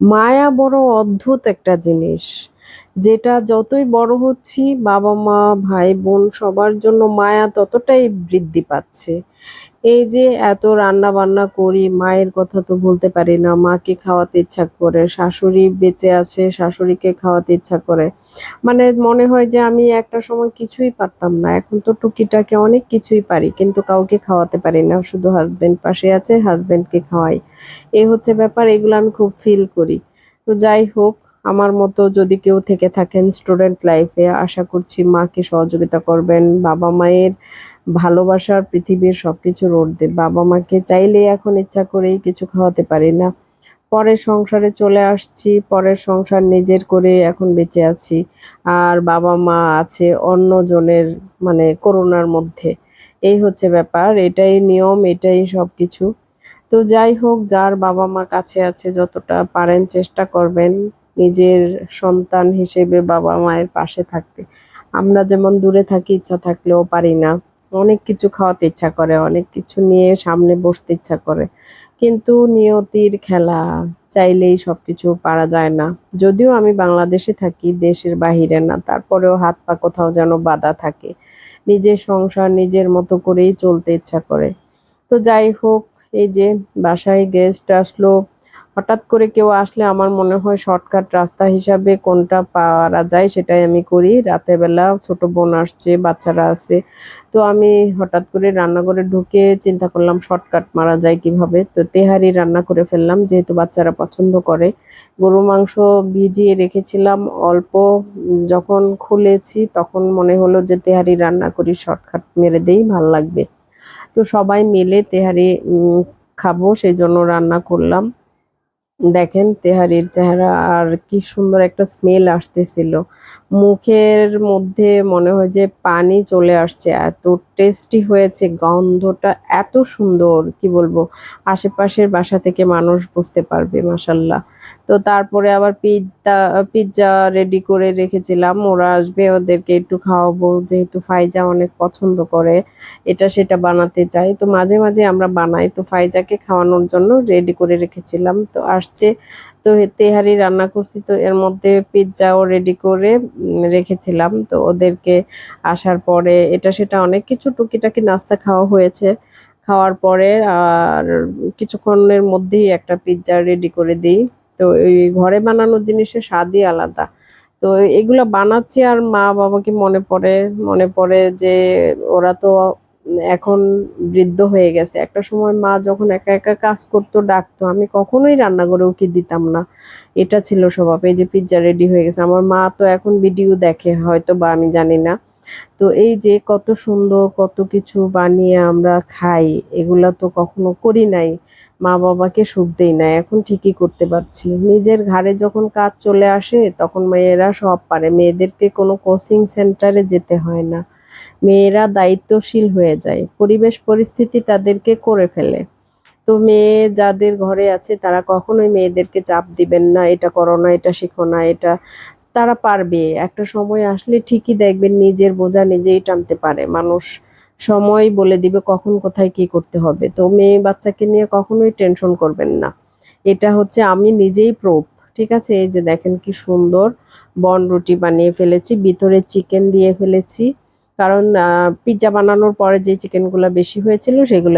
মায়া বড় অদ্ভুত একটা জিনিস। যেটা যতই বড় হচ্ছি বাবা-মা, ভাই-বোন সবার জন্য মায়া ততটাই বৃদ্ধি পাচ্ছে। এই যে এত রান্না-বান্না করি, মায়ের কথা তো ভুলতে পারি না। মাকে খাওয়াতে ইচ্ছা করে, শাশুড়ি বেঁচে আছে, শাশুড়িকে খাওয়াতে ইচ্ছা করে। মানে মনে হয় যে আমি একটা সময় কিছুই পারতাম না। এখন তো টুকিটাকি অনেক কিছুই পারি। কিন্তু কাউকে খাওয়াতে পারি না। শুধু হাজব্যান্ড পাশে আছে, হাজব্যান্ডকে খাওয়াই। এই হচ্ছে ব্যাপার, এগুলো আমি খুব ফিল করি। তো যাই হোক, আমার মতো যদি কেউ থেকে থাকেন স্টুডেন্ট লাইফে আশা করছি মাকে সহযোগিতা করবেন। বাবা-মায়ের ভালোবাসার পৃথিবীর সবকিছুর ঊর্ধ্বে। বাবা-মাকে চাইলেই এখন ইচ্ছা করেই কিছু খাওয়াতে পারি না। পরের সংসারে চলে আসছি, পরের সংসার নিজের করে এখন বেঁচে আছি। আর বাবা-মা আছে অন্যজনের মানে করোনার মধ্যে। এই হচ্ছে ব্যাপার, এটাই নিয়ম, এটাই সবকিছু। তো যাই হোক, যার বাবা-মা কাছে আছে যতটা পারেন চেষ্টা করবেন নিজের সন্তান হিসেবে বাবা-মায়ের পাশে থাকতে। আমরা যেমন দূরে থাকি ইচ্ছা থাকলেও পারি না। অনেক কিছু খাওয়াতে ইচ্ছা করে, অনেক কিছু নিয়ে সামনে বসতে ইচ্ছা করে। কিন্তু নিয়তির খেলা, চাইলেই সব কিছু পারা যায় না। যদিও আমি বাংলাদেশে থাকি, দেশের বাহিরে না। তারপরেও হাত পা কোথাও যেন বাঁধা থাকে। নিজের সংসার নিজের মতো করেই চলতে ইচ্ছা করে। তো যাই হোক, এই যে বাসায় গেস্ট আসলো। হঠাৎ করে কেউ আসলে আমার মনে হয় শর্টকাট রাস্তা হিসাবে কোনটা পারা যায় সেটাই আমি করি। রাতের বেলা ছোট বোন আসছে, বাচ্চারা আছে। তো আমি হঠাৎ করে রান্নাঘরে ঢুকে চিন্তা করলাম শর্টকাট মারা যায় কীভাবে। তো তেহারি রান্না করে ফেললাম যেহেতু বাচ্চারা পছন্দ করে। গরু মাংস ভিজিয়ে রেখেছিলাম অল্প, যখন খুলেছি তখন মনে হলো যে তেহারি রান্না করি শর্টকাট মেরে দেই ভালো লাগবে। তো সবাই মিলে তেহারি খাব সেই জন্য রান্না করলাম। দেখেন তেহারির চেহারা আর কি সুন্দর একটা স্মেল আসতেছিল। মুখের মধ্যে মনে হয় যে পানি চলে আসছে। এত টেস্টি হয়েছে, গন্ধটা এত সুন্দর কি বলব। আশেপাশের বাসা থেকে মানুষ বুঝতে পারবে মাশাল্লাহ। তো তারপরে আবার পিজ্জা পিজ্জা রেডি করে রেখেছিলাম। ওরা আসবে ওদেরকে একটু খাওয়াবো যেহেতু ফাইজা অনেক পছন্দ করে। এটা সেটা বানাতে চায়। তো মাঝে, মাঝে আমরা বানাই। তো ফাইজাকে খাওয়ানোর জন্য রেডি করে রেখেছিলাম। তো আসছে তো তেহারি রান্না করছি, তো এর মধ্যে পিজ্জাও রেডি করে রেখেছিলাম। তো ওদেরকে আসার পরে এটা সেটা অনেক কিছু টুকিটাকি নাস্তা খাওয়া হয়েছে। খাওয়ার পরে আর কিছুক্ষণের মধ্যেই একটা পিজ্জা রেডি করে দিই। তো এই ঘরে বানানোর জিনিসের স্বাদই আলাদা। তো এগুলো বানাচ্ছি আর মা বাবাকে মনে পড়ে মনে পড়ে যে ওরা তো এখন বৃদ্ধ হয়ে গেছে। একটা সময় মা যখন একা একা কাজ করতো, ডাকতো, আমি কখনোই রান্নাঘরে উকি দিতাম না। এটা ছিল স্বভাব। এই যে পিৎজা রেডি হয়ে গেছে। আমার মা তো এখন ভিডিও দেখে হয়তো বা আমি জানি না। তো এই যে কত সুন্দর, কত কিছু বানিয়ে আমরা খাই, এগুলা তো কখনো করি নাই। মা বাবাকে সুখ দেই না এখন ঠিকই করতে পারছি। নিজের ঘাড়ে যখন কাজ চলে আসে, তখন মেয়েরা সব পারে। মেয়েদেরকে কোনো কোচিং সেন্টারে যেতে হয় না। মেয়েরা দায়িত্বশীল হয়ে যায়। পরিবেশ পরিস্থিতি তাদেরকে করে ফেলে। তো মেয়ে যাদের ঘরে আছে, তারা কখনোই মেয়েদেরকে চাপ দিবেন না, এটা করো না, এটা শেখো না, এটা তারা পারবে। একটা সময় আসলে ঠিকই দেখবেন নিজের বোঝা নিজেই টানতে পারে। মানুষ সময় বলে দিবে কখন কোথায় কি করতে হবে। তো মেয়ে বাচ্চাকে নিয়ে কখনোই টেনশন করবেন না। এটা হচ্ছে আমি নিজেই প্রুফ, ঠিক আছে? এই যে দেখেন কি সুন্দর বন রুটি বানিয়ে ফেলেছি, ভিতরে চিকেন দিয়ে ফেলেছি। কারণ পিৎজা বানানোর পরে যে চিকেনগুলো বেশি হয়েছিল সেগুলো